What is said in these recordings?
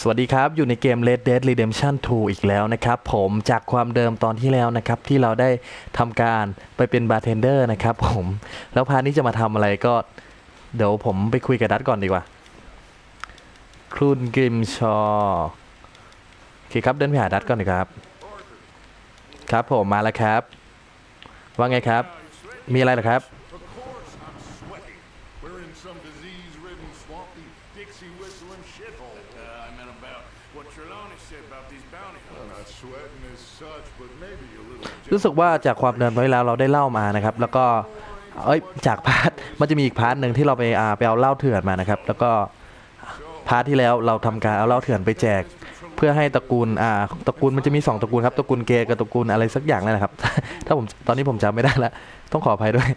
สวัสดีครับ อยู่ในเกม Red Dead Redemption 2 อีกแล้วนะครับ ผมจากความเดิมตอนที่แล้วนะครับ ที่เราได้ทำการไปเป็นบาร์เทนเดอร์นะครับผม แล้วพาร์ทนี้จะมาทำอะไรก็ เดี๋ยวผมไปคุยกับดัตก่อนดีกว่า ครูนกริมชอโอเคครับ เดินไปหาดัตก่อนดีครับ ครับผมมาแล้วครับ ว่าไงครับ มีอะไรหรอครับ รู้สึกว่าจากความเดิมไว้แล้วเราได้เล่ามานะครับ แล้วก็เอ้ยจากพาร์ทมันจะมีอีกพาร์ทหนึ่งที่เราไปอ่าไปเอาเหล้าเถื่อนมานะครับ แล้วก็พาร์ทที่แล้วเราทำการเอาเหล้าเถื่อนไปแจก เพื่อให้ตระกูลอ่าตระกูลมันจะมีสองตระกูลครับตระกูลเกย์กับตระกูลอะไรสักอย่างนั่นแหละครับ ถ้าผมตอนนี้ผมจำไม่ได้ละต้องขออภัยด้วย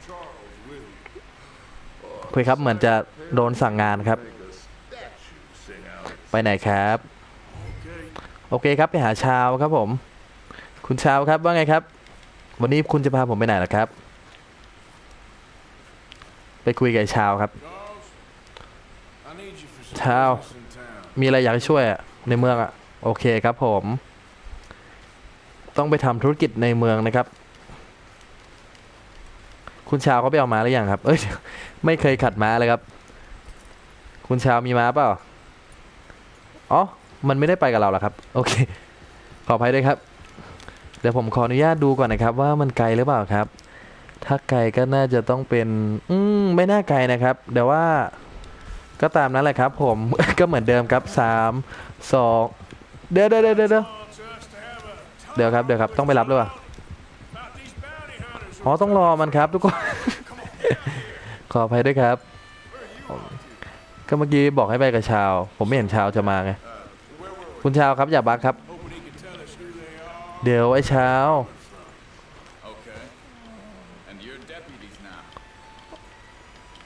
คุยครับเหมือนจะโดนสั่งงานครับ ไปไหนครับ โอเคครับไปหาชาวครับผม คุณชาวครับว่าไงครับ วันนี้คุณจะพาผมไปไหนล่ะครับ ไปคุยกับชาวครับ I need you for some Ciao. business in town. มีอะไรอยากช่วยในเมืองอะโอเคครับผม ต้องไปทำธุรกิจในเมืองนะครับ คุณชาวเขาไปเอาม้าหรือยังครับ เอ้ย ไม่เคยขัดม้าเลยครับ คุณชาวมีม้าเปล่า อ๋อ มันไม่ได้ไปกับเราหรอครับ โอเค ขออภัยด้วยครับ เดี๋ยวผมขออนุญาตดูก่อนนะครับ ว่ามันไกลหรือเปล่าครับ ถ้าไกลก็น่าจะต้องเป็น อืมไม่น่าไกลนะครับเดี๋ยวว่าก็ตามนั้นแหละครับ ผมก็เหมือนเดิมครับสามสองเดี๋ยวเดี๋ยวเดี๋ยวเดี๋ยวเดี๋ยวครับเดี๋ยวครับต้องไปรับหรือเปล่า about these bounty hunters. อ๋อต้องรอมันครับทุกคน ขออภัยด้วยครับ ก็เมื่อกี้บอกให้ไปกับชาว ผมไม่เห็นชาวจะมาไง คุณชาวครับอย่าบักครับ เดี๋ยวไอ้ชาว Okay. And you're deputies now.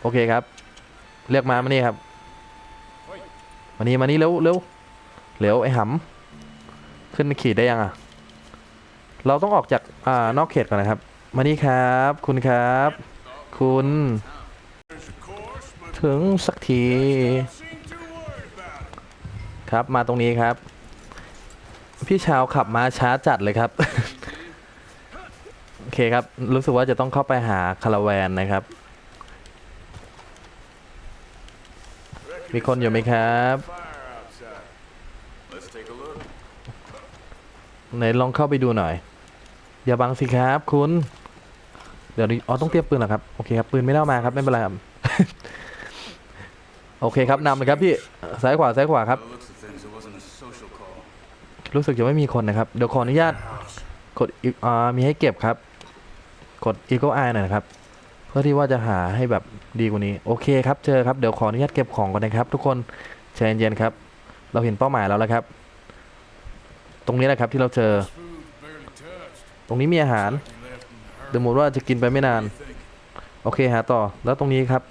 โอเคครับ เรียกมามานี่ครับ มานี่มานี่เร็วเร็วเร็วไอ้หำขึ้นขี่ได้ยังอะ เราต้องออกจากอ่านอกเขตก่อนนะครับ มานี่ครับ คุณครับ คุณ There's a course, but ถึงสักที don't seem too worried about it. ครับมาตรงนี้ครับ พี่ชาวขับมาช้าจัดเลยครับ โอเคครับ รู้สึกว่าจะต้องเข้าไปหาคาราแวนนะครับ มีคนอยู่ไหมครับ ไหนลองเข้าไปดูหน่อย อย่าบังสิครับคุณ เดี๋ยวดีอ๋อต้องเตรียมปืนเหรอครับ โอเคครับ ปืนไม่ได้เอามาครับ ไม่เป็นไรครับ โอเคครับนำเลยครับพี่ ซ้ายขวาซ้ายขวาครับ รู้สึกจะไม่มีคนนะครับ เดี๋ยวขออนุญาตกดอ่ามีให้เก็บครับ กด Eagle Eye หน่อยนะครับ เพื่อที่ว่าจะหาให้แบบดีกว่านี้ โอเคครับ เจอครับ เดี๋ยวขออนุญาตเก็บของก่อนนะครับ ทุกคนใจเย็นๆครับ เราเห็นเป้าหมายแล้วแล้วครับ ตรงนี้แหละครับที่เราเจอ ตรงนี้มีอาหารเดี๋ยวหมดว่าจะกินไปไม่นาน โอเคหาต่อ แล้วตรงนี้ครับ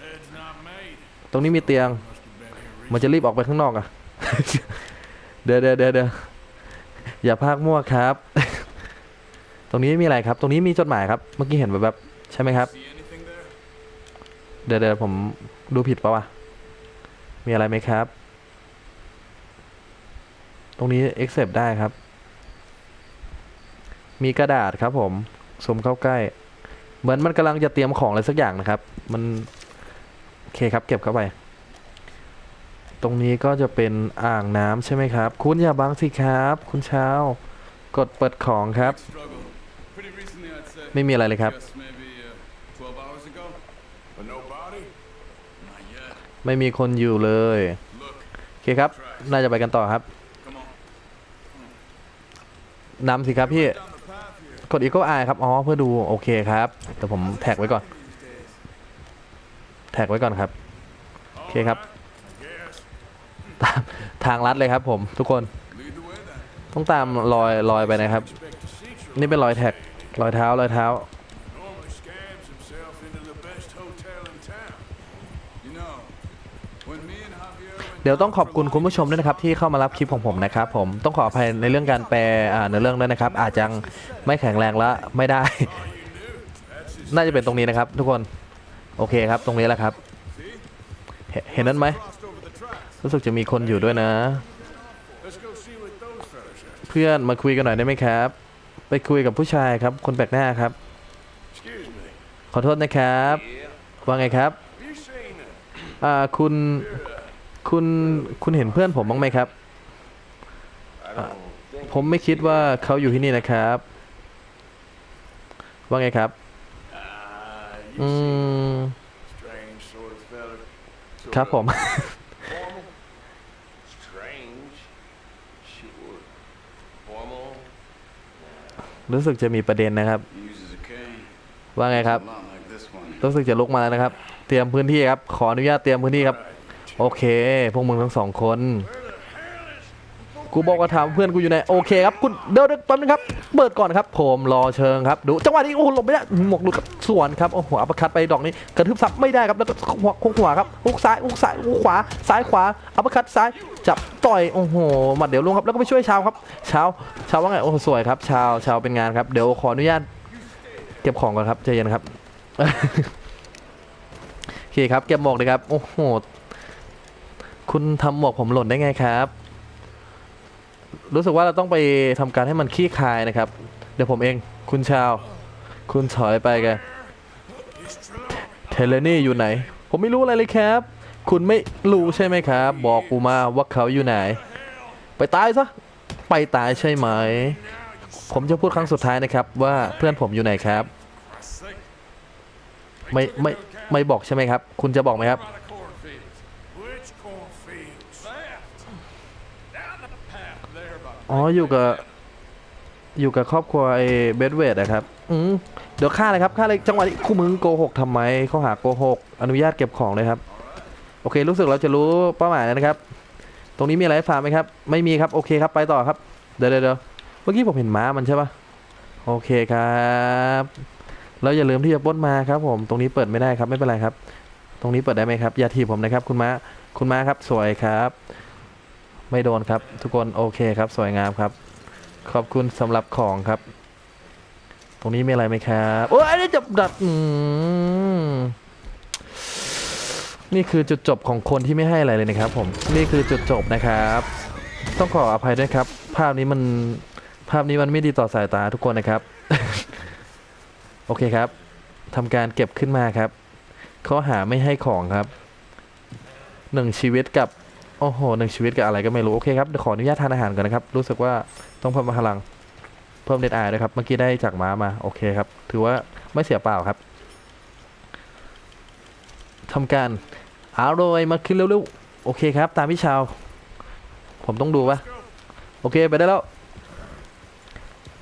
ตรงนี้มีเตียง มันจะรีบออกไปข้างนอกอะ เดี๋ยวเดี๋ยวเดี๋ยวเดี๋ยว อย่าพากมั่วครับ ตรงนี้ไม่มีอะไรครับ ตรงนี้มีจดหมายครับ เมื่อกี้เห็นแบบใช่ไหมครับ เดี๋ยวเดี๋ยวผมดูผิดปะวะ มีอะไรไหมครับ ตรงนี้ accept ได้ครับ มีกระดาษครับผมสมเข้าใกล้ เหมือนมันกำลังจะเตรียมของอะไรสักอย่างนะครับ มัน โอเคครับ เก็บเข้าไป ตรงนี้ก็จะเป็นอ่างน้ำใช่ไหมครับ คุณอย่าบังสิครับ คุณเช้ากดเปิดของครับ ไม่มีอะไรเลยครับ ไม่มีคนอยู่เลยโอเคครับ น่าจะไปกันต่อครับ come on. นำสิครับพี่ กด Eagle Eye ครับ อ๋อ เพื่อดู โอเคครับ แต่ผมแท็กไว้ก่อน แท็กไว้ก่อนครับ โอเคครับ ตามทางลัดเลยครับผมทุกคน ต้องตามรอยรอยไปนะครับ นี่เป็นรอยแท็กรอยเท้ารอยเท้า เดี๋ยวต้องขอบคุณคุณผู้ชมด้วยนะครับ ที่เข้ามารับคลิปของผมนะครับ ผมต้องขออภัยในเรื่องการแปลในเรื่องด้วยนะครับ อาจจะไม่แข็งแรงและไม่ได้ น่าจะเป็นตรงนี้นะครับ ทุกคนโอเคครับ ตรงนี้แหละครับ เห็นนั้นไหม รู้สึกจะมีคนอยู่ด้วยนะ What เพื่อนมาคุยกันหน่อยได้ไหมครับ ไปคุยกับผู้ชายครับ คนแปลกหน้าครับ Excuse me. ขอโทษนะครับ ว่าไงครับ You seen her? อ่าคุณคุณคุณเห็นเพื่อนผมบ้างไหมครับ I don't think ผมไม่คิดว่าเขาอยู่ที่นี่นะครับ ว่าไงครับ Ah, อื you seem ม strange sort of fella. Sort ครับผม รู้สึกจะมีประเด็นนะครับ ว่าไงครับ รู้สึกจะลุกมาแล้วนะครับ เตรียมพื้นที่ครับ ขออนุญาตเตรียมพื้นที่ครับ โอเค พวกมึงทั้งสองคน กูบอกว่าถามเพื่อนกูอยู่ไหนโอเคครับคุณเดี๋ยวแป๊บนึงครับเปิดก่อนครับผมรอเชิงครับดูจังหวะนี้โอ้โหหลบไม่ได้หมวกหลุดกับสวนครับโอ้โหอัปเปอร์คัดไปดอกนี้กระทืบซับไม่ได้ครับแล้วก็หัวโค้งขวาครับฮุกซ้ายฮุกซ้ายฮุกขวาซ้ายขวาอัปเปคัดซ้ายจับต่อยโอ้โหหมัดเดี๋ยวลงครับแล้วก็ไปช่วยชาวครับชาวชาวว่าไงโอ้สวยครับชาวชาวเป็นงานครับเดี๋ยวขออนุญาตเก็บของก่อนครับใจเย็นครับโอเคครับเก็บหมวกเลยครับโอ้โหคุณทำหมวกผมหล่นได้ไงครับ รู้สึกว่าเราต้องไปทำการให้มันขี้คายนะครับ เดี๋ยวผมเองคุณชาว คุณถอยไปกันเทเลนี่อยู่ไหน ผมไม่รู้อะไรเลยครับ คุณไม่รู้ใช่ไหมครับ บอกกูมาว่าเขาอยู่ไหน ไปตายซะไปตายใช่ไหม ผมจะพูดครั้งสุดท้ายนะครับ ว่าเพื่อนผมอยู่ไหนครับ ไม่ไม่ไม่บอกใช่ไหมครับ คุณจะบอกไหมครับ อ๋ออยู่กับอยู่กับครอบครัวไอ้เบดเวดนะครับ อืมเดี๋ยวฆ่าเลยครับฆ่าเลยจังหวะนี้คู่มึงโกหกทำไมเข้อหาโกหก อนุญาตเก็บของเลยครับ โอเค รู้สึกเราจะรู้เป้าหมายแล้วนะครับ ตรงนี้มีอะไรฝากไหมครับ ไม่มีครับ โอเคครับ ไปต่อครับ เดี๋ยวเดี๋ยวเมื่อกี้ผมเห็นม้ามันใช่ปะโอเคครับแล้วอย่าลืมที่จะป้นมาครับผม ตรงนี้เปิดไม่ได้ครับ ไม่เป็นไรครับ ตรงนี้เปิดได้ไหมครับ อย่าถีบผมนะครับ คุณม้า คุณม้าครับ สวยครับ ไม่โดนครับ ทุกคนโอเคครับ สวยงามครับ ขอบคุณสำหรับของครับ ตรงนี้มีอะไรไหมครับโอ้ยนี่จับดัดนี่คือจุดจบของคนที่ไม่ให้อะไรเลยนะครับ ผมนี่คือจุดจบนะครับ ต้องขออภัยด้วยครับ ภาพนี้มันภาพนี้มันไม่ดีต่อสายตาทุกคนนะครับ โอเคครับทำการเก็บขึ้นมาครับข้อหาไม่ให้ของครับหนึ่งชีวิตกับ โอ้โหหนึ่งชีวิตกับอะไรก็ไม่รู้ โอเคครับเดี๋ยวขออนุญาตทานอาหารก่อนนะครับ รู้สึกว่าต้องเพิ่มพลัง เพิ่มเด็ดอด้วยครับ เมื่อกี้ได้จากม้ามา โอเคครับ ถือว่าไม่เสียเปล่าครับทำการอร่อยมาขึ้นเร็วๆ โอเคครับ ตามพี่ชาว ผมต้องดูปะโอเคไปได้แล้ว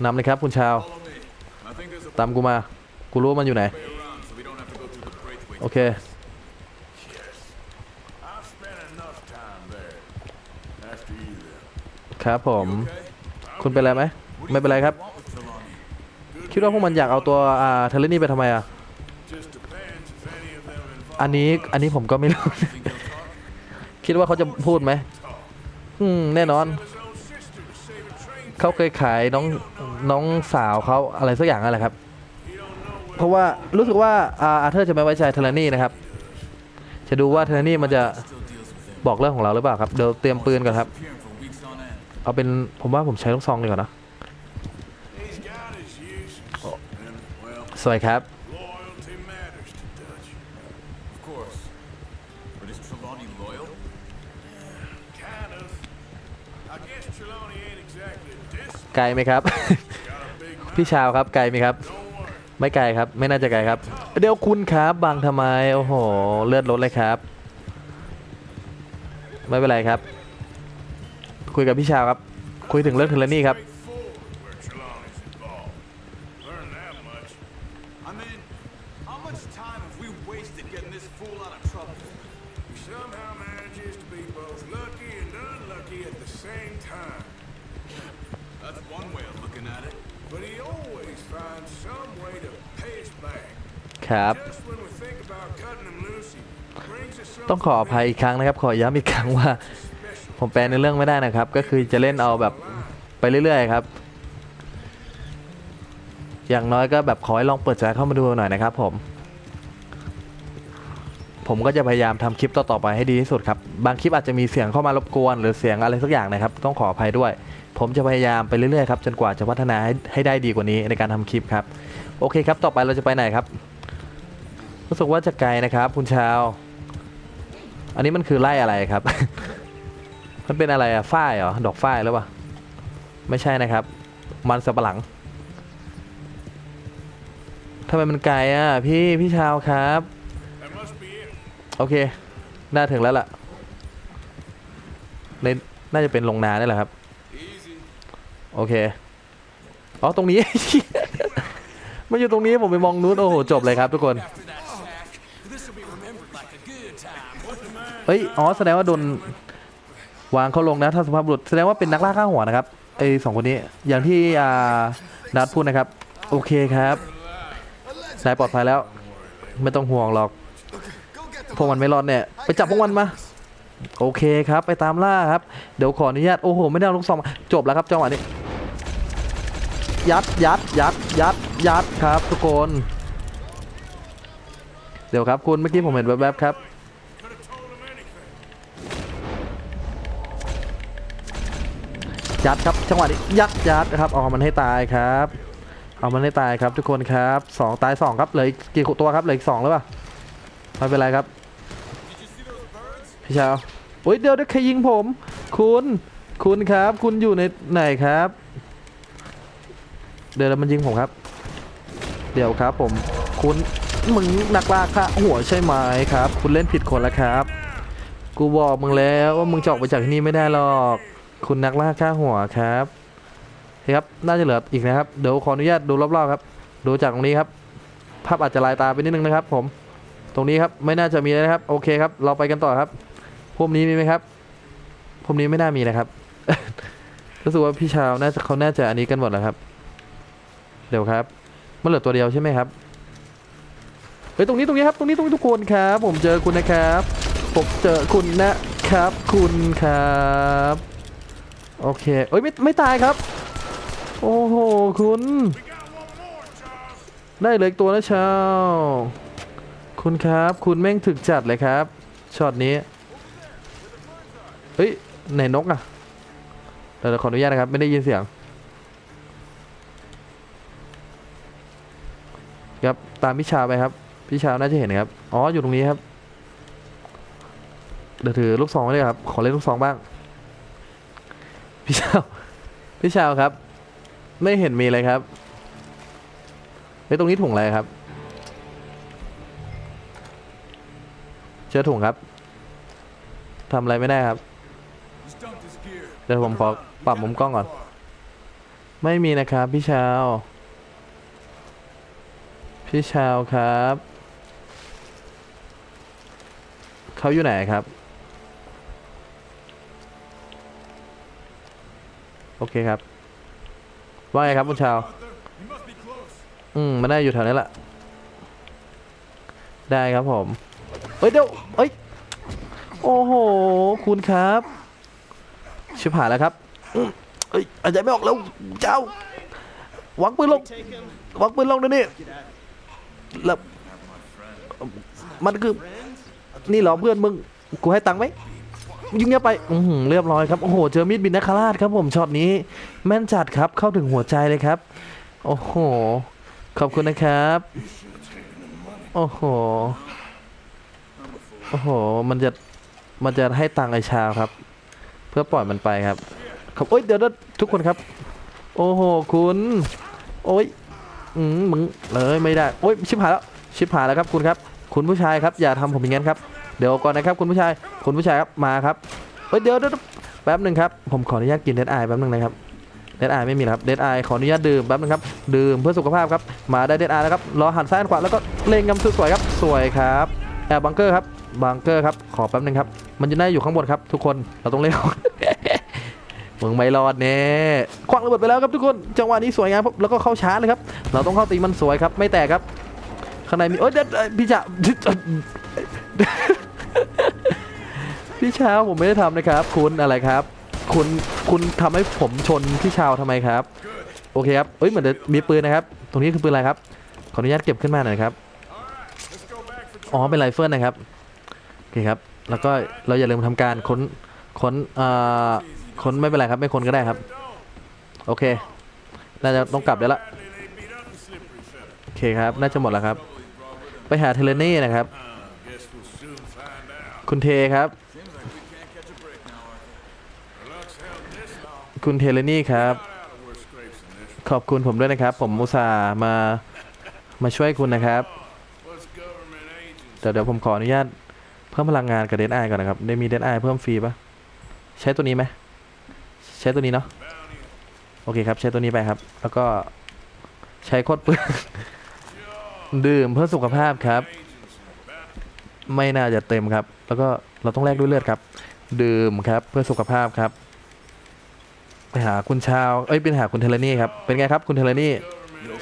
นำเลยครับคุณชาว ตามกูมา กูรู้มันอยู่ไหน โอเค ครับผม คุณเป็นอะไรไหมไม่เป็นไรครับ คิดว่าพวกมันอยากเอาตัวอ่าเทเลนี่ไปทำไมอะ อันนี้อันนี้ผมก็ไม่รู้ คิดว่าเขาจะพูดไหมอืมแน่นอน เขาเคยขายน้องน้องสาวเขาอะไรสักอย่างนั่นแหละครับ เพราะว่ารู้สึกว่าอาเธอร์จะไม่ไว้ใจเทเลนี่นะครับ จะดูว่าเทเลนี่มันจะบอกเรื่องของเราหรือเปล่าครับ เดี๋ยวเตรียมปืนก่อนครับ เอาเป็นผมว่าผมใช้ลูกซองดีกว่านะสวยครับ ไกลไหมครับ พี่ชาวครับไกลไหมครับ ไม่ไกลครับ ไม่น่าจะไกลครับ เดี๋ยวคุณครับบางทำไม โอ้โห เลือดลดเลยครับ ไม่เป็นไรครับ คุยกับพี่ชาวครับ คุยถึงเรื่องเทเลนี่ครับ Straightforward where Trelawney's involved. Learn that much. I mean, how much time have we wasted getting this fool out of trouble? He somehow manages to be both lucky and unlucky at the same time. That's one way of looking at it. But he always finds some way to pay us back. ครับ Just when we think about cutting him loose, he brings us ต้องขออภัยอีกครั้งนะครับ ขอย้ำอีกครั้งว่า special. ผมแปลในเรื่องไม่ได้นะครับ ก็คือจะเล่นเอาแบบไปเรื่อยๆครับ อย่างน้อยก็แบบขอให้ลองเปิดใจเข้ามาดูหน่อยนะครับ ผม ผมก็จะพยายามทำคลิปต่อๆไปให้ดีที่สุดครับ บางคลิปอาจจะมีเสียงเข้ามารบกวน หรือเสียงอะไรสักอย่างนะครับ ต้องขออภัยด้วย ผมจะพยายามไปเรื่อยๆครับจนกว่าจะพัฒนาให้ให้ได้ดีกว่านี้ในการทำคลิปครับ โอเคครับ ต่อไปเราจะไปไหนครับ รู้สึกว่าจะไกลนะครับ คุณชาว อันนี้มันคือไร่อะไรครับ มันเป็นอะไรอะฝ้ายเหรอ ดอกฝ้ายหรือเปล่า ไม่ใช่นะครับ มันสับปะหลังทำไมมันไกลอะ พี่ พี่ชาวครับ โอเค น่าถึงแล้วล่ะในน่าจะเป็นโรงนานี่แหละครับ โอเค อ๋อ ตรงนี้ มันอยู่ตรงนี้ผมไปมองนู้นโอ้โห จบเลยครับทุกคนเอ้ย อ๋อ แสดงว่าโดน วางเขาลงนะท่าสุภาพบุรุษแสดงว่าเป็นนักล่าข้าหัวนะครับไอ้สองคนนี้อย่างที่อานัดพูดนะครับ โอเคครับนายปลอดภัยแล้ว ไม่ต้องห่วงหรอกพวกมันไม่รอดเนี่ยไปจับพวกมันมาโอเคครับ ไปตามล่าครับ เดี๋ยวขออนุญาตโอ้โห ไม่ได้ลูกซองจบแล้วครับจังหวะนี้ ยัดยัดยัดยัดยัดครับ ทุกคน เดี๋ยวครับคุณเมื่อกี้ผมเห็นแวบๆครับ ยัดครับจังหวะนี้ยัดยัดนะครับ เอามันให้ตายครับ เอามันให้ตายครับทุกคนครับสองตายสองครับเหลืออีกกี่ตัวครับเหลืออีกสองหรือเปล่าไม่เป็นไรครับพี่ชาวโอ้ยเดี๋ยวเดี๋ยวใครยิงผม คุณคุณครับ คุณอยู่ในไหนครับ เดี๋ยวมันยิงผมครับ เดี๋ยวครับ ผม คุณมึงนักล่าค่ะหัวใช่ไหมครับ คุณเล่นผิดคนแล้วครับ กูบอกมึงแล้วว่ามึงจะออกไปจากที่นี่ไม่ได้หรอก คุณนักล่าค่าหัวครับคครับน่าจะเหลืออีกนะครับเดี๋ยวขออนุญาตดูรอบๆครับ ดูจากตรงนี้ครับ ภาพอาจจะลายตาไปนิดนึงนะครับ ผม ตรงนี้ครับไม่น่าจะมีนะครับ โอเคครับ เราไปกันต่อครับพวกนี้มีไหมครับพวกนี้ไม่น่ามีนะครับรู้สึกว่าพี่ชาวน่าจะเขาน่าจะอันนี้กันหมดแล้วครับ เดี๋ยวครับมันเหลือตัวเดียวใช่ไหมครับเฮ้ยตรงนี้ตรงนี้ครับตรงนี้ตรงนี้ทุกคนครับ ผมเจอคุณนะครับผมเจอคุณนะครับ คุณครับ โอเคเอ้ยไม่ไม่ตายครับ โอ้โห คุณ ได้เหลยตัวนะชาว คุณครับ คุณแม่งถึกจัดเลยครับ ช็อตนี้ เฮ้ยไหนนกอะเดี๋ยวขออนุญาตนะครับ ไม่ได้ยินเสียง ครับตามพี่ชาไปครับพี่ชาน่าจะเห็นครับ อ๋อ อยู่ตรงนี้ครับ เดี๋ยวถือลูกซองไว้เลยครับ ขอเล่นลูกซองบ้าง พี่ชาว พี่ชาวครับ ไม่เห็นมีเลยครับไอ้ยตรงนี้ถุงอะไรครับเจอถุงครับทำอะไรไม่ได้ครับ เดี๋ยวผมขอปรับมุมกล้องก่อน ไม่มีนะครับพี่ชาว พี่ชาวครับ เขาอยู่ไหนครับ โอเคครับ ว่าไงครับคุณชาว อืมมันได้อยู่แถวนี้แหละ ได้ครับผมเอ้ยเดี๋ยวเอ้ย โอ้โห คุณครับ ชิบหายแล้วครับเอ้ยอาจจะไม่ออกแล้วเจ้าวางปืนลงวางปืนลงเดี๋ยวนี้แล้วมันคือ นี่เหรอเพื่อนมึง กูให้ตังค์ไหม ยิงเงี้ยไปอือหือเรียบร้อยครับ โอ้โห เจอมีดบินนักคราชครับผมช็อตนี้ แม่นจัดครับ เข้าถึงหัวใจเลยครับ โอ้โห ขอบคุณนะครับ โอ้โห โอ้โห มันจะ มันจะให้ตังค์ไอชาวครับ เพื่อปล่อยมันไปครับ ครับโอ้ย เดี๋ยวทุกคนครับ โอ้โห คุณ โอ้ย อืมมึง เลยไม่ได้ โอ้ย ชิบหายแล้ว ชิบหายแล้วครับคุณครับ คุณผู้ชายครับ อย่าทำผมอย่างนั้นครับ เดี๋ยวก่อนนะครับคุณผู้ชายคุณผู้ชายครับมาครับเฮ้ยเดี๋ยวเดี๋ยแป๊บหนึ่งครับผมขออนุญาตกินเดดไอแป๊บหนึ่งนะครับเดดไอไม่มีครับเดดไอขออนุญาตดื่มแป๊บนึงครับดื่มเพื่อสุขภาพครับมาได้เดดไอแล้วครับรอหันซ้ายขวาแล้วก็เล็งกำสุดสวยครับสวยครับแอบบังเกอร์ครับบังเกอร์ครับขอแป๊บนึงครับมันจะได้อยู่ข้างบนครับ ทุกคนเราต้องเล่นมึงไม่รอดแน่ควักระเบิดไปแล้วครับทุกคนจังหวะนี้สวยงามครับแล้วก็เข้าชาร์จเลยครับ เราต้องเข้าตีมันสวยครับ ไม่แตกครับ ข้างในมีโอ้ยเดดเอ้ยพี่จ่า พี่เช้าผมไม่ได้ทำนะครับ คุณอะไรครับ คุณคุณทำให้ผมชนพี่ชาวทำไมครับ โอเคครับเอ้ยเหมือนจะมีปืนนะครับ ตรงนี้คือปืนอะไรครับขออนุญาตเก็บขึ้นมาหน่อยครับอ๋อเป็นไรเฟิลนะครับโอเคครับ แล้วก็เราอย่าลืมทำการค้นค้นเอ่อค้นไม่เป็นไรครับ ไม่ค้นก็ได้ครับ โอเคน่าจะต้องกลับได้ละโอเคครับ น่าจะหมดแล้วครับ ไปหาเทเลนี่นะครับ คุณเทครับ คุณเทเลนี่ครับ ขอบคุณผมด้วยนะครับ ผมมุตสาห์มา มาช่วยคุณนะครับ เดี๋ยวเดี๋ยวผมขออนุญาต เพิ่มพลังงานกับเดนไอก่อนนะครับ ได้มีเดนไอเพิ่มฟรีปะใช้ตัวนี้ไหม ใช้ตัวนี้เนาะ โอเคครับ ใช้ตัวนี้ไปครับ แล้วก็ใช้โคตรเปลืองดื่มเพื่อสุขภาพครับ ไม่น่าจะเต็มครับ แล้วก็เราต้องแลกด้วยเลือดครับ ดื่มครับเพื่อสุขภาพครับ ไปหาคุณชาวเอ้ยไปหาคุณเทเลนี่ครับเป็นไงครับคุณเทเลนี่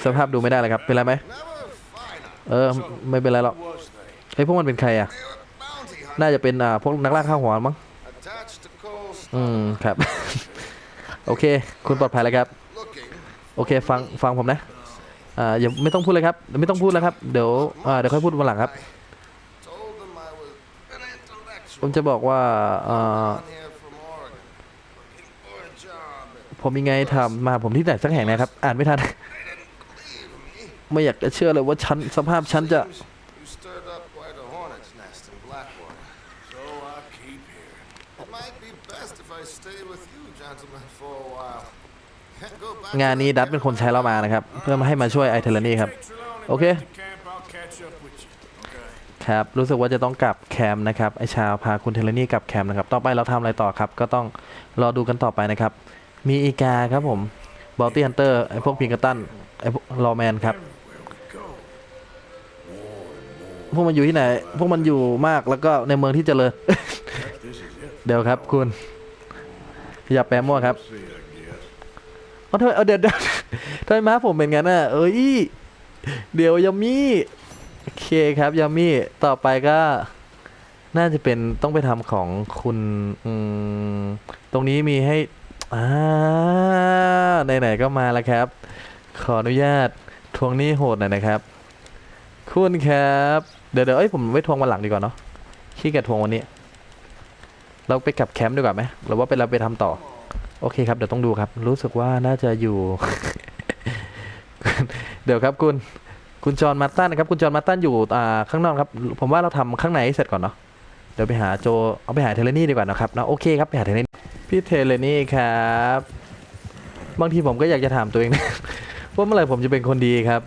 สภาพดูไม่ได้เลยครับ เป็นไรไหมเออ ไม่เป็นไรหรอก was they? เฮ้พวกมันเป็นใครอะ น่าจะเป็นอ่าพวกนักล่าข้าวหัวมั้งอืมครับ โอเค คุณปลอดภัยแล้วครับ โอเค ฟังฟังผมนะ อ่าอย่าไม่ต้องพูดเลยครับ ไม่ต้องพูดแล้วครับ เดี๋ยวอ่าเดี๋ยวค่อยพูดวันหลังครับ ผมจะบอกว่าอ่า on here from Oregon. Looking for a job. ผมยังไงทำมาผมที่ไหนสักแห่งนะครับ อ่านไม่ทัน They didn't believe me. ไม่อยากจะเชื่อเลยว่าฉันสภาพฉันจะ Seems You stirred up quite a hornet's nest in Blackwater. So I keep hearing. It might be best if I stay with you, gentlemen, for a while. Can't go back งานนี้ดัตเป็นคนใช้เรามานะครับ เพื่อมาให้มาช่วยไอเทเลนี่ครับ Take Trelawney Okay. back ครับรู้สึกว่าจะต้องกลับแคมป์นะครับไอชาวพาคุณเทเลนี่กลับแคมป์นะครับต่อไปเราทำอะไรต่อครับ ก็ต้องรอดูกันต่อไปนะครับ มีอีกาครับผมบอลตี้ฮันเตอร์ไอพวกพิงกตันไอพวกรอแมนครับพวกมันอยู่ที่ไหน พวกมันอยู่มากแล้วก็ในเมืองที่เจริญ เดี๋ยวครับคุณ อย่าแปมมั่วครับเอาทำไมเอาเดี๋ยวเดี๋ยวทำไมม้าผมเป็นงั้นน่ะ เอ้ย เดี๋ยวยามี่ โอเคครับยามี่ต่อไปก็น่าจะเป็นต้องไปทำของคุณอืมตรงนี้มีให้อ่าไหนๆก็มาแล้วครับ ขออนุญาตทวงหนี้โหดหน่อยนะครับ คุณครับ เดี๋ยวเดี๋ยวเอ้ยผมไว้ทวงวันหลังดีกว่าเนาะขี้เกียจทวงวันนี้ เราไปกลับแคมป์ดีกว่าไหมหรือว่าไปเราไปทำต่อ โอเคครับเดี๋ยวต้องดูครับ รู้สึกว่าน่าจะอยู่ เดี๋ยวครับคุณ คุณจอห์นมาร์ตันนะครับ คุณจอห์นมาร์ตันอยู่อ่าข้างนอกครับ ผมว่าเราทำข้างในให้เสร็จก่อนเนาะ เดี๋ยวไปหาโจ เอาไปหาเทเลนี่ดีกว่านะครับนะโอเคครับไปหาเทเลนี่ พี่เทเลนี่ครับ บางทีผมก็อยากจะถามตัวเองนะว่าเมื่อไหร่ผมจะเป็นคนดีครับ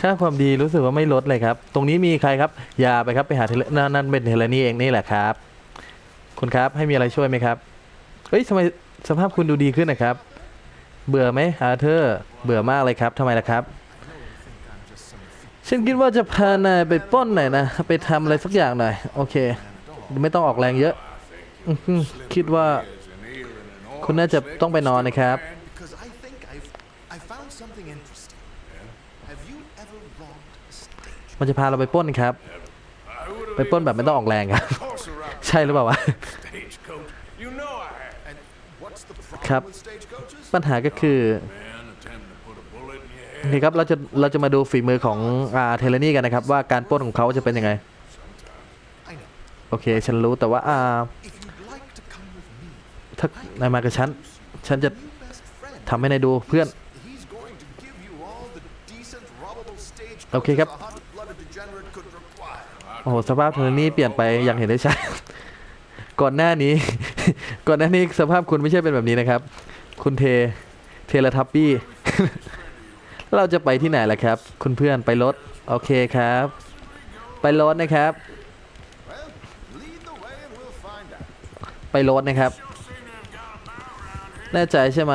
ค่าความดีรู้สึกว่าไม่ลดเลยครับ ตรงนี้มีใครครับ อย่าไปครับไปหาเทเลนั่นนั่นเป็นเทเลนี่เองนี่แหละครับ คุณครับให้มีอะไรช่วยไหมครับ เฮ้ยทำไมสภาพคุณดูดีขึ้นนะครับ เบื่อไหมอาเธอร์ เบื่อมากเลยครับทำไมล่ะครับ ฉันคิดว่าจะพานายไปป้อนหน่อยนะ ไปทำอะไรสักอย่างหน่อย โอเค ไม่ต้องออกแรงเยอะคิดว่า คุณน่าจะต้องไปนอนนะครับ มันจะพาเราไปป้นครับ ไปป้นแบบไม่ต้องออกแรงครับ ใช่หรือเปล่าวะครับ ปัญหาก็คือ Man, attempting to put a bullet in your โอเคครับเราจะเราจะมาดูฝีมือของอาเทเลนี่กันนะครับ ว่าการป้นของเขาจะเป็นยังไง โอเค ฉันรู้แต่ว่าอาถ้านายมากับฉัน ฉันจะทำให้นายดูเพื่อน He's going to give you all the decent robbable stagecoaches Okay, ครับ โอ้โหสภาพเทเลนี่เปลี่ยนไปอย่างเห็นได้ชัดก่อนหน้านี้ ก่อนหน้านี้สภาพคุณไม่ใช่เป็นแบบนี้นะครับ คุณเทเทเลทับบี้ เราจะไปที่ไหนล่ะครับ คุณเพื่อนไปรถโอเคครับ ไปรถนะครับ Well, lead the way and we'll find out. ไปรถนะครับ แน่ใจใช่ไหม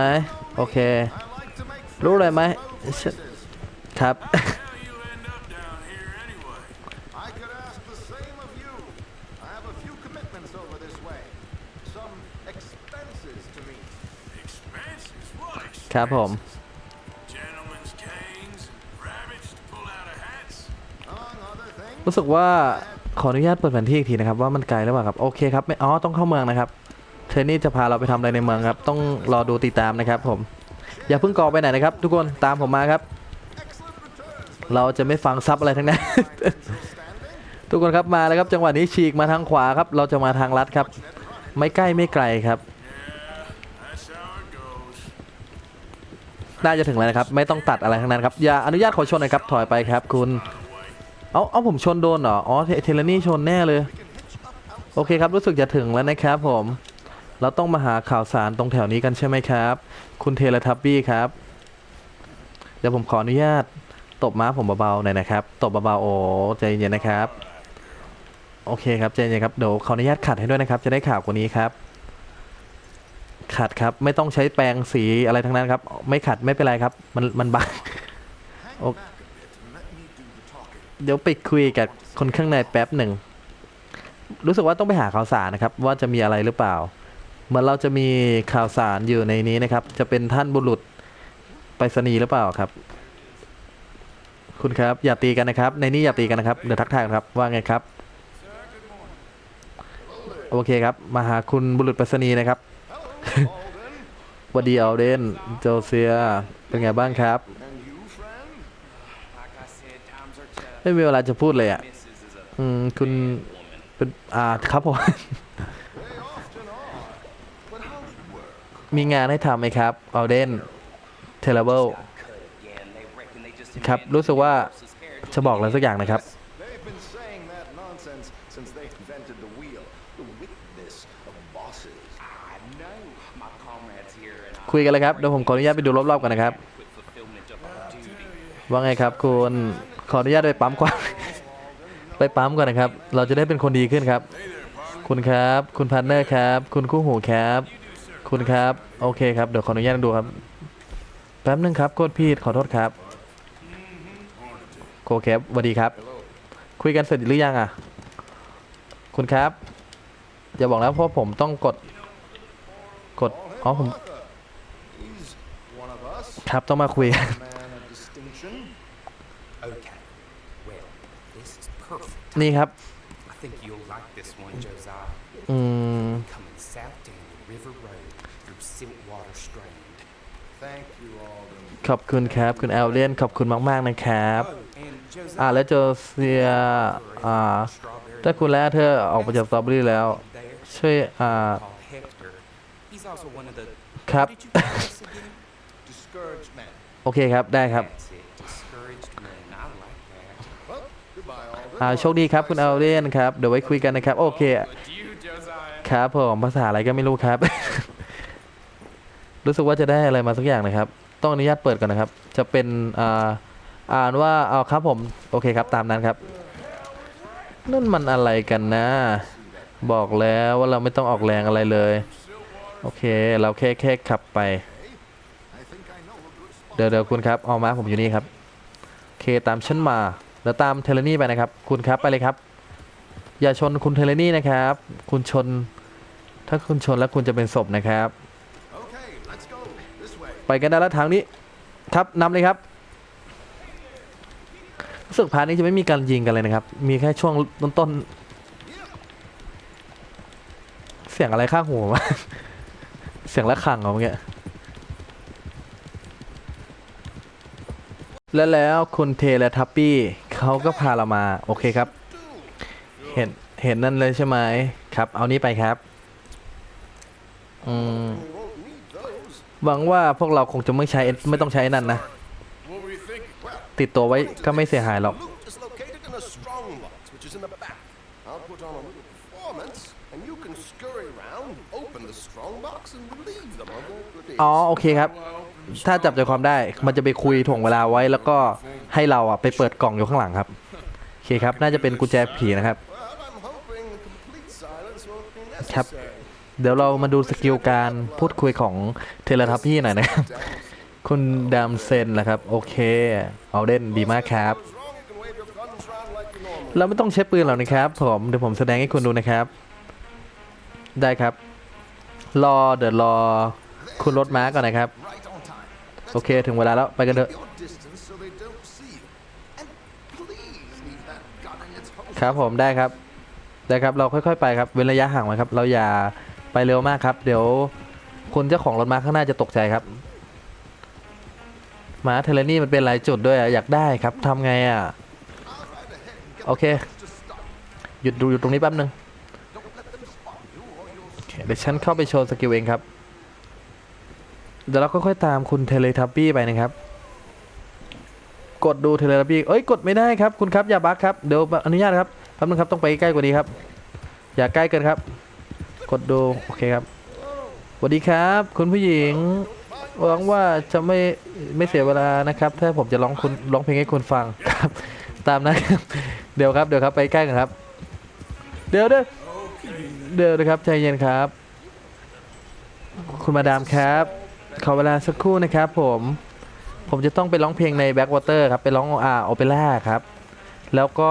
โอเค I like to make รู้ friends อะไรไหม with low ฉัน voices. ครับ How you end up down รู้สึกว่าขออนุญาตเปิดแผนที่อีกทีนะครับว่ามันไกลหรือเปล่าครับโอเคครับไม่อ๋อต้องเข้าเมืองนะครับเทรนนี่จะพาเราไปทำอะไรในเมืองครับต้องรอดูติดตามนะครับผมอย่าเพิ่งกอไปไหนนะครับ ทุกคนตามผมมาครับ เราจะไม่ฟังซับอะไรทั้งนั้น ทุกคนครับมาแล้วครับจังหวะนี้ฉีกมาทางขวาครับ เราจะมาทางลัดครับ ไม่ใกล้ไม่ไกลครับน่าจะถึงแล้วนะครับ ไม่ต้องตัดอะไรทั้งนั้นครับ อย่าอนุญาตขอชนนะครับ ถอยไปครับ คุณ เอาเอาผมชนโดนเหรอ อ๋อเทเลนี่ชนแน่เลย โอเคครับรู้สึกจะถึงแล้วนะครับผม เราต้องมาหาข่าวสารตรงแถวนี้กันใช่ไหมครับ คุณเทเลทับบี้ครับ เดี๋ยวผมขออนุญาตตบม้าผมเบาๆหน่อยนะครับ ตบเบาๆโอ้ใจเย็นๆนะครับ โอเคครับใจเย็นครับ เดี๋ยวขออนุญาตขัดให้ด้วยนะครับ จะได้ข่าวกว่านี้ครับ ขัดครับ ไม่ต้องใช้แปรงสีอะไรทั้งนั้นครับ ไม่ขัดไม่เป็นไรครับ มันมันบัง โอ Back a bit and let me do the talking. เดี๋ยวไปคุยกับคนข้างในแป๊บหนึ่ง รู้สึกว่าต้องไปหาข่าวสารนะครับ ว่าจะมีอะไรหรือเปล่า เหมือนเราจะมีข่าวสารอยู่ในนี้นะครับ จะเป็นท่านบุรุษไปรษณีย์หรือเปล่าครับ คุณครับ อย่าตีกันนะครับ ในนี้อย่าตีกันนะครับเดี๋ยวทักทายกันครับว่าไงครับ โอเคครับ มาหาคุณบุรุษไปรษณีย์นะครับสวัสดีเอาเดนโจเซียเป็นไงบ้างครับ ไม่มีเวลาจะพูดเลยอะ อืม คุณเป็นอ่าครับผม มีงานให้ทำไหมครับเอาเดนเทเลเบิลครับ รู้สึกว่าจะบอกอะไรสักอย่างนะครับ คุยกันเลยครับ เดี๋ยวผมขออนุญาตไปดูรอบๆกันนะครับ ว่าไงครับคุณ ขออนุญาตไปปั๊มก่อนไปปั๊มก่อนนะครับ เราจะได้เป็นคนดีขึ้นครับ คุณครับ คุณพาร์ทเนอร์ครับ คุณคู่หูครับ คุณครับ โอเคครับ เดี๋ยวขออนุญาตดูครับ แป๊บนึงครับ โคตรพีดขอโทษครับโคแครับสวัสดีครับ คุยกันเสร็จหรือยังอะ คุณครับ อย่าบอกแล้วเพราะผมต้องกด กด อ๋อผม ครับต้องมาคุย นี่ครับ I think you'll like this one, Josiah. อืม Coming south down the river road through Siltwater Strand. Thank you, Alden. ขอบคุณครับ คุณแอลเลียนขอบคุณมาก ๆ นะครับ Oh, and Josiah. อ่าแล้วโจเซีย อ่า Strawberry ถ้าคุณและเธอออกมาจากสตรอเบอรี่แล้ว there ช่วย อ่า called Hector. He's also one of the. ครับ What did you call us again? Discouraged man. โอเคครับ ได้ครับ อ่าโชคดีครับคุณแอลเลียนครับ เดี๋ยวไว้คุยกันนะครับ โอเค ครับผมภาษาอะไรก็ไม่รู้ครับ รู้สึกว่าจะได้อะไรมาสักอย่างนะครับ ต้องอนุญาตเปิดก่อนนะครับ จะเป็นอ่าอ่านว่าเอาครับผม โอเคครับ ตามนั้นครับ นั่นมันอะไรกันนะ บอกแล้วว่าเราไม่ต้องออกแรงอะไรเลย โอเค เราแค่แค่ขับไป เดี๋ยวเดี๋ยวคุณครับ เอามาผมอยู่นี่ครับ โอเค ตามฉันมา แล้วตามเทเลนี่ไปนะครับ คุณครับไปเลยครับ อย่าชนคุณเทเลนี่นะครับ คุณชน ถ้าคุณชนแล้วคุณจะเป็นศพนะครับ Okay, ไปกันได้แล้วทางนี้ครับนำเลยครับรู้สึกพาร์ทนี้จะไม่มีการยิงกันเลยนะครับ มีแค่ช่วงต้นๆ เสียงอะไรข้างหูวะเสียงระฆังเหรอเมื่อกี้แล้วแล้วคุณเทและทัปปี้ เขาก็พาเรามา โอเคครับ เห็น เห็นนั่นเลยใช่ไหมครับ เอานี้ไปครับ อืม หวังว่าพวกเราคงจะไม่ใช้ ไม่ต้องใช้นั่นนะ ติดตัวไว้ก็ไม่เสียหายหรอกอ๋อ โอเคครับ ถ้าจับใจความได้ มันจะไปคุยถ่วงเวลาไว้ แล้วก็ ให้เราอะไปเปิดกล่องอยู่ข้างหลังครับโอเคครับน่าจะเป็นกุญแจผีนะครับครับ เดี๋ยวเรามาดูสกิลการพูดคุยของเทเลทัพพี่หน่อยนะครับ คุณดามเซนนะครับ โอเค เอาเด่นดีมากครับ เราไม่ต้องใช้ปืนหรอกนะครับผมเดี๋ยวผมแสดงให้คุณดูนะครับ ได้ครับ รอเดี๋ยวรอคุณรถม้าก่อนนะครับ โอเค ถึงเวลาแล้วไปกันเถอะ ครับผมได้ครับได้ครับเราค่อยๆไปครับเว้นระยะห่างไว้ครับ เราอย่าไปเร็วมากครับ เดี๋ยวคุณเจ้าของรถมาข้างหน้าจะตกใจครับมาเทเลนี่มันเป็นหลายจุดด้วยอยากได้ครับทำไงอะโอเค to stop. ยุดดูอยู่ตรงนี้แป๊บนึงเคเดี๋ยวฉันเข้าไปโชว์สกิลเองครับ เดี๋ยวเราค่อยๆตามคุณเทเลทับบี้ไปนะครับ กดดูเทเลทับบี้เอ้ยกดไม่ได้ครับคุณครับอย่าบั๊กครับเดี๋ยวอนุญาตครับแป๊บนึงครับต้องไปใกล้กว่านี้ครับ อย่าใกล้เกินครับ กดดูโอเคครับสวัสดีครับ คุณผู้หญิงหวังว่าจะไม่ไม่เสียเวลานะครับ ถ้าผมจะร้องคุณร้องเพลงให้คุณฟังครับ ตามนะครับเดี๋ยวครับเดี๋ยวครับไปใกล้กันครับ เดี๋ยวเดี๋ยเดี๋ยวนะครับใจเย็นครับ คุณมาดามครับ ขอเวลาสักครู่นะครับผม ผมจะต้องไปร้องเพลงในแบ็กวอเตอร์ครับ ไปร้องอ่าโอเปร่าครับ แล้วก็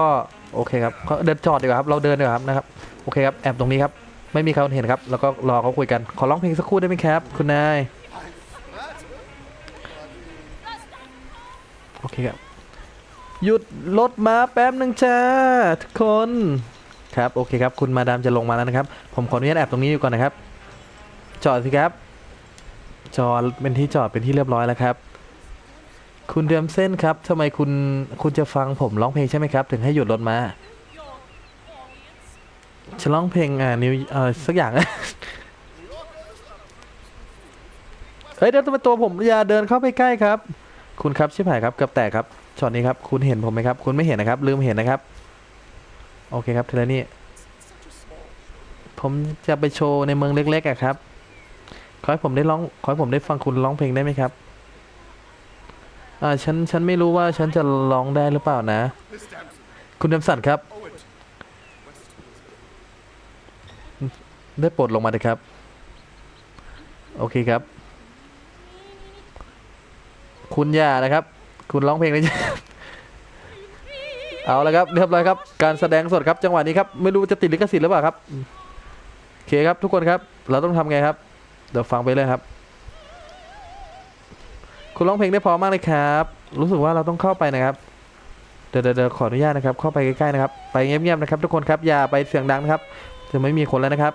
โอเคครับเขาเดินจอดดีกว่าครับ เราเดินดีกว่าครับนะครับ โอเคครับ แอบตรงนี้ครับ ไม่มีใครเห็นครับ แล้วก็รอเขาคุยกัน ขอร้องเพลงสักครู่ได้ไหมครับ คุณนาย โอเคครับ หยุดรถมาแป๊บหนึ่งจ้าทุกคน ครับ โอเคครับ คุณมาดามจะลงมาแล้วนะครับ ผมขออนุญาตแอบตรงนี้อยู่ก่อนนะครับ จอดสิครับ จอดเป็นที่จอดเป็นที่เรียบร้อยแล้วครับ คุณเดือมเส้นครับทำไมคุณคุณจะฟังผมร้องเพลงใช่ไหมครับ ถึงให้หยุดรถมาจะร้องเพลงอ่านิวเอ่อสักอย่าง เฮ้ยเดี๋ยวทำไมตัวผมอย่าเดินเข้าไปใกล้ครับ คุณครับชิบหายครับเกับแตกครับช็อตนี้ครับ คุณเห็นผมไหมครับ คุณไม่เห็นนะครับ ลืมเห็นนะครับ โอเคครับเทเลนี่ผมจะไปโชว์ในเมืองเล็กๆอะครับ ขอให้ผมได้ร้อง ขอให้ผมได้ฟังคุณร้องเพลงได้ไหมครับ อ่าฉันฉันไม่รู้ว่าฉันจะร้องได้หรือเปล่านะ คุณเดมสันครับ ได้โปรดลงมาเถอะครับ โอเคครับ คุณย่านะครับ คุณร้องเพลงเลยเอาละครับเรียบร้อยครับ การแสดงสดครับจังหวะนี้ครับ ไม่รู้จะติดลิขสิทธิ์หรือเปล่าครับ โอเคครับทุกคนครับ เราต้องทำไงครับ เดี๋ยวฟังไปเลยครับ คุณร้องเพลงได้พอมากเลยครับ รู้สึกว่าเราต้องเข้าไปนะครับ เดี๋ยวเดี๋ยวขออนุญาตนะครับ เข้าไปใกล้ๆนะครับ ไปเงียบๆนะครับทุกคนครับ อย่าไปเสียงดังนะครับ จะไม่มีคนแล้วนะครับ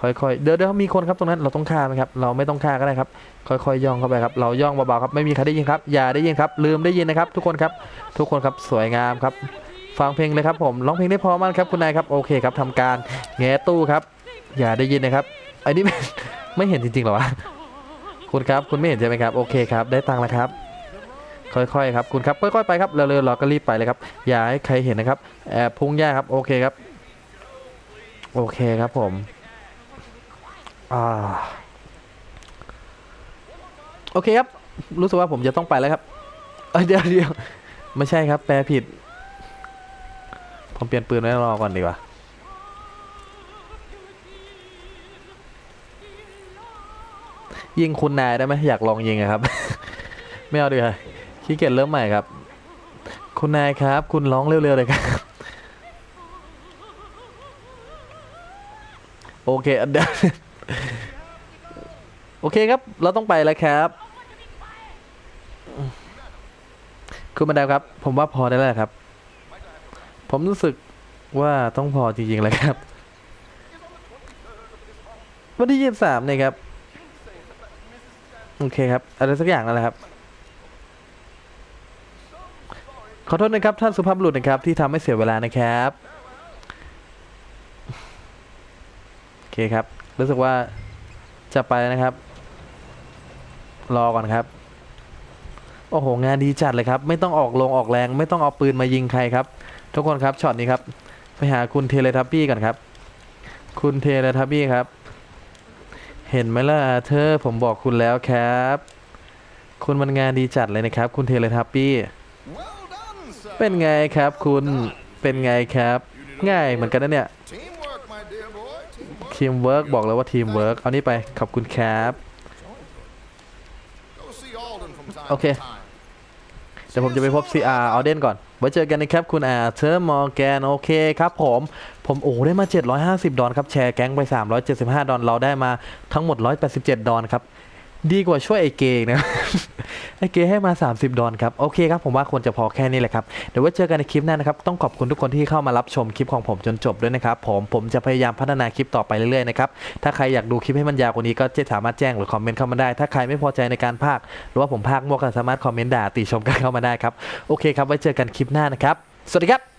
ค่อยๆ เดี๋ยวเดี๋ยวมีคนครับตรงนั้น เราต้องฆ่าไหมครับ เราไม่ต้องฆ่าก็ได้ครับ ค่อยๆ ย่องเข้าไปครับ เราย่องเบาๆครับ ไม่มีใครได้ยินครับ อย่าได้ยินครับ ลืมได้ยินนะครับ ทุกคนครับ ทุกคนครับ สวยงามครับ ฟังเพลงเลยครับผม ร้องเพลงได้พอมากครับคุณนายครับ โอเคครับทำการแงะตู้ครับ อย่าได้ยินนะครับไอ้นี่ไม่เห็นจริงๆหรอวะ คุณครับคุณไม่เห็นใช่ไหมครับโอเคครับได้ตังค์แล้วครับ ค่อยๆครับคุณครับค่อยๆไปครับเร็วๆเราก็รีบไปเลยครับอย่าให้ใครเห็นนะครับแอบพุ่งแย่ครับโอเคครับ โอเคครับผมอ่าโอเคครับ รู้สึกว่าผมจะต้องไปแล้วครับเเดี๋ยวเดี๋ยวไม่ใช่ครับ แปลผิด ผมเปลี่ยนปืนไว้รอก่อนดีกว่า ยิงคุณนายได้ไหมอยากลองยิงอะครับ ไม่เอาดีกว่าขี้เกียจเริ่มใหม่ครับ คุณนายครับ คุณร้องเร็วๆเลยครับ โอเคอันเดียวโอเคครับ เราต้องไปแล้วครับ คุณมาดามครับ ผมว่าพอได้แล้วครับ ผมรู้สึกว่าต้องพอจริงๆแล้วครับ วันที่ยี่สิบสามเนี่ยครับ โอเคครับอะไรสักอย่างนั่นแหละครับ ขอโทษนะครับท่านสุภาพบุรุษนะครับ ที่ทำให้เสียเวลานะครับโอเคครับ รู้สึกว่าจะไปแล้วนะครับ รอก่อนครับ โอ้โห งานดีจัดเลยครับ ไม่ต้องออกลงออกแรง ไม่ต้องเอาปืนมายิงใครครับ ทุกคนครับช็อตนี้ครับ ไปหาคุณเทเลทับบี้ก่อนครับ คุณเทเลทับบี้ครับ เห็นไหมล่ะเธอผมบอกคุณแล้วครับ คุณมันงานดีจัดเลยนะครับ คุณเทเลทับบี้ Well done, sir. เป็นไงครับคุณเป็นไงครับ ง่ายเหมือนกันนะเนี่ย Teamwork, my dear boy. Teamwork. ทีมเวิร์กบอกเลยว่าทีมเวิร์กเอานี่ไปขอบคุณครับ Go see Alden from time Okay. to time. เดี๋ยวผมจะไปพบ CR เอาเดนก่อน ไว้เจอกันนะครับคุณอาเทอร์มอร์แกนโอเคครับผม ผมโอ้ได้มา 750 ดอนครับ แชร์แก๊งไป 375 ดอนเราได้มาทั้งหมด 187 ดอนครับ ดีกว่าช่วยไอเกนะไอเกให้มา 30 ดอนครับ โอเคครับ ผมว่าควรจะพอแค่นี้แหละครับ เดี๋ยวไว้เจอกันในคลิปหน้านะครับ ต้องขอบคุณทุกคนที่เข้ามารับชมคลิปของผมจนจบด้วยนะครับ ผมผมจะพยายามพัฒนาคลิปต่อไปเรื่อยๆนะครับ ถ้าใครอยากดูคลิปให้มันยาวกว่านี้ก็จะสามารถแจ้งหรือคอมเมนต์เข้ามาได้ ถ้าใครไม่พอใจในการพากหรือว่าผมพากมั่วก็สามารถคอมเมนต์ด่าติชมกันเข้ามาได้ครับ โอเคครับ ไว้เจอกันคลิปหน้านะครับ สวัสดีครับ